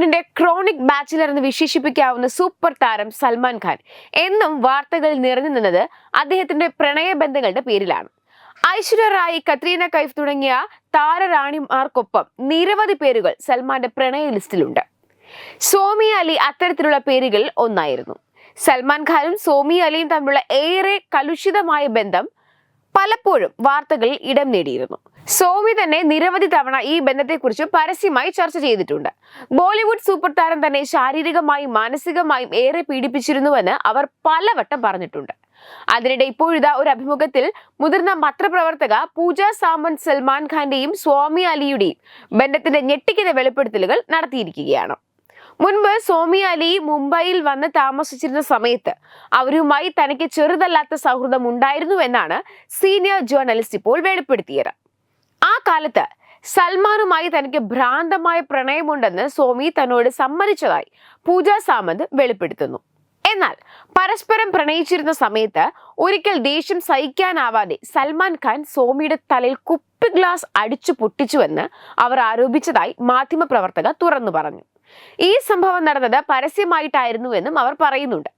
ബോളിവുഡിന്റെ chronic bachelor എന്ന് വിശേഷിപ്പിക്കാവുന്ന super താരം സൽമാൻ ഖാൻ എന്നും വാർത്തകളിൽ നിറഞ്ഞു നിന്നത് അദ്ദേഹത്തിന്റെ പ്രണയബന്ധങ്ങളുടെ പേരിലാണ്. ഐശ്വര്യ റായി കത്രീന കൈഫ് തുടങ്ങിയ താരറാണിമാർക്കൊപ്പം നിരവധി പേരുകൾ സൽമാന്റെ പ്രണയ ലിസ്റ്റിലുണ്ട്. സോമി അലി അത്തരത്തിലുള്ള പേരുകളിൽ ഒന്നായിരുന്നു. സൽമാൻ ഖാനും സോമി അലിയും തമ്മിലുള്ള ഏറെ കലുഷിതമായ ബന്ധം പലപ്പോഴും വാർത്തകളിൽ ഇടം നേടിയിരുന്നു. സോമി തന്നെ നിരവധി തവണ ഈ ബന്ധത്തെക്കുറിച്ച് പരസ്യമായി ചർച്ച ചെയ്തിട്ടുണ്ട്. ബോളിവുഡ് സൂപ്പർ താരം തന്നെ ശാരീരികമായും മാനസികമായും ഏറെ പീഡിപ്പിച്ചിരുന്നുവെന്ന് അവർ പലവട്ടം പറഞ്ഞിട്ടുണ്ട്. അതിനിടെ ഇപ്പോഴിതാ ഒരു അഭിമുഖത്തിൽ മുതിർന്ന പത്രപ്രവർത്തക പൂജ സാമന്ത് സൽമാൻ ഖാന്റെയും സ്വാമി അലിയുടെയും ബന്ധത്തിന്റെ ഞെട്ടിക്കുന്ന വെളിപ്പെടുത്തലുകൾ നടത്തിയിരിക്കുകയാണ്. മുൻപ് സോമി അലി മുംബൈയിൽ വന്ന് താമസിച്ചിരുന്ന സമയത്ത് അവരുമായി തനിക്ക് ചെറുതല്ലാത്ത സൗഹൃദം ഉണ്ടായിരുന്നു എന്നാണ് സീനിയർ ജേർണലിസ്റ്റ് ഇപ്പോൾ വെളിപ്പെടുത്തിയത്. ആ കാലത്ത് സൽമാനുമായി തനിക്ക് ഭ്രാന്തമായ പ്രണയമുണ്ടെന്ന് സോമി തന്നോട് സമ്മതിച്ചതായി പൂജ സാമന്ത് വെളിപ്പെടുത്തുന്നു. എന്നാൽ പരസ്പരം പ്രണയിച്ചിരുന്ന സമയത്ത് ഒരിക്കൽ ദേഷ്യം സഹിക്കാനാവാതെ സൽമാൻ ഖാൻ സോമിയുടെ തലയിൽ കുപ്പി ഗ്ലാസ് അടിച്ചു പൊട്ടിച്ചുവെന്ന് അവർ ആരോപിച്ചതായി മാധ്യമപ്രവർത്തക തുറന്നു പറഞ്ഞു. ഈ സംഭവം നടന്നത് പരസ്യമായിട്ടായിരുന്നുവെന്നും അവർ പറയുന്നുണ്ട്.